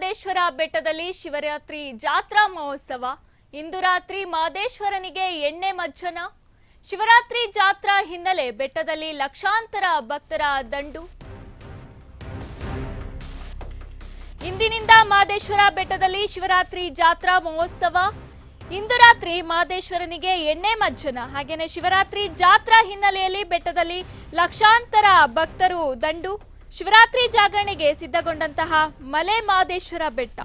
ಮಾದೇಶ್ವರ ಬೆಟ್ಟದಲ್ಲಿ ಶಿವರಾತ್ರಿ ಜಾತ್ರಾ ಮಹೋತ್ಸವ. ಇಂದು ರಾತ್ರಿ ಮಾದೇಶ್ವರನಿಗೆ ಎಣ್ಣೆ ಮಜ್ಜನ. ಶಿವರಾತ್ರಿ ಜಾತ್ರಾ ಹಿನ್ನೆಲೆ ಬೆಟ್ಟದಲ್ಲಿ ಲಕ್ಷಾಂತರ ಭಕ್ತರ ದಂಡು. ಇಂದಿನಿಂದ ಮಾದೇಶ್ವರ ಬೆಟ್ಟದಲ್ಲಿ ಶಿವರಾತ್ರಿ ಜಾತ್ರಾ ಮಹೋತ್ಸವ. ಇಂದು ರಾತ್ರಿ ಮಾದೇಶ್ವರನಿಗೆ ಎಣ್ಣೆ ಮಜ್ಜನ. ಹಾಗೆಯೇ ಶಿವರಾತ್ರಿ ಜಾತ್ರಾ ಹಿನ್ನೆಲೆಯಲ್ಲಿ ಬೆಟ್ಟದಲ್ಲಿ ಲಕ್ಷಾಂತರ ಭಕ್ತರು ದಂಡು. ಶಿವರಾತ್ರಿ ಜಾಗರಣೆಗೆ ಸಿದ್ಧಗೊಂಡಂತಹ ಮಲೆ ಮಾದೇಶ್ವರ ಬೆಟ್ಟ.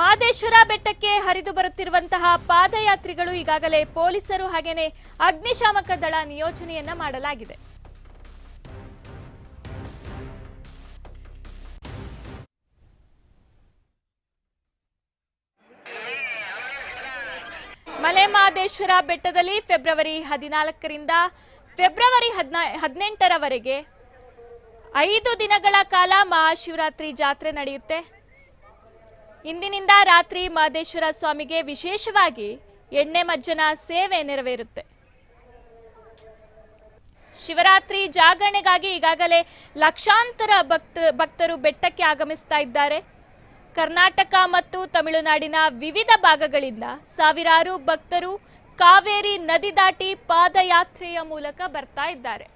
ಮಾದೇಶ್ವರ ಬೆಟ್ಟಕ್ಕೆ ಹರಿದು ಬರುತ್ತಿರುವಂತಹ ಪಾದಯಾತ್ರಿಗಳು ಈಗಾಗಲೇ ಪೊಲೀಸರು ಹಾಗೆಯೇ ಅಗ್ನಿಶಾಮಕ ದಳ ನಿಯೋಜನೆಯನ್ನ ಮಾಡಲಾಗಿದೆ. ಮಲೆ ಮಾದೇಶ್ವರ ಬೆಟ್ಟದಲ್ಲಿ ಫೆಬ್ರವರಿ ಹದಿನಾಲ್ಕರಿಂದ ಫೆಬ್ರವರಿ ಹದಿನಾ ಹದಿನೆಂಟರವರೆಗೆ ಐದು ದಿನಗಳ ಕಾಲ ಮಹಾಶಿವರಾತ್ರಿ ಜಾತ್ರೆ ನಡೆಯುತ್ತೆ. ಇಂದಿನಿಂದ ರಾತ್ರಿ ಮಹದೇಶ್ವರ ಸ್ವಾಮಿಗೆ ವಿಶೇಷವಾಗಿ ಎಣ್ಣೆ ಮಜ್ಜನ ಸೇವೆ ನೆರವೇರುತ್ತೆ. ಶಿವರಾತ್ರಿ ಜಾಗರಣೆಗಾಗಿ ಈಗಾಗಲೇ ಲಕ್ಷಾಂತರ ಭಕ್ತ, ಭಕ್ತರು ಬೆಟ್ಟಕ್ಕೆ ಆಗಮಿಸ್ತಾ ಇದ್ದಾರೆ. ಕರ್ನಾಟಕ ಮತ್ತು ತಮಿಳುನಾಡಿನ ವಿವಿಧ ಭಾಗಗಳಿಂದ ಸಾವಿರಾರು ಭಕ್ತರು ಕಾವೇರಿ ನದಿ ದಾಟಿ ಪಾದಯಾತ್ರೆಯ ಮೂಲಕ ಬರ್ತಾ ಇದ್ದಾರೆ.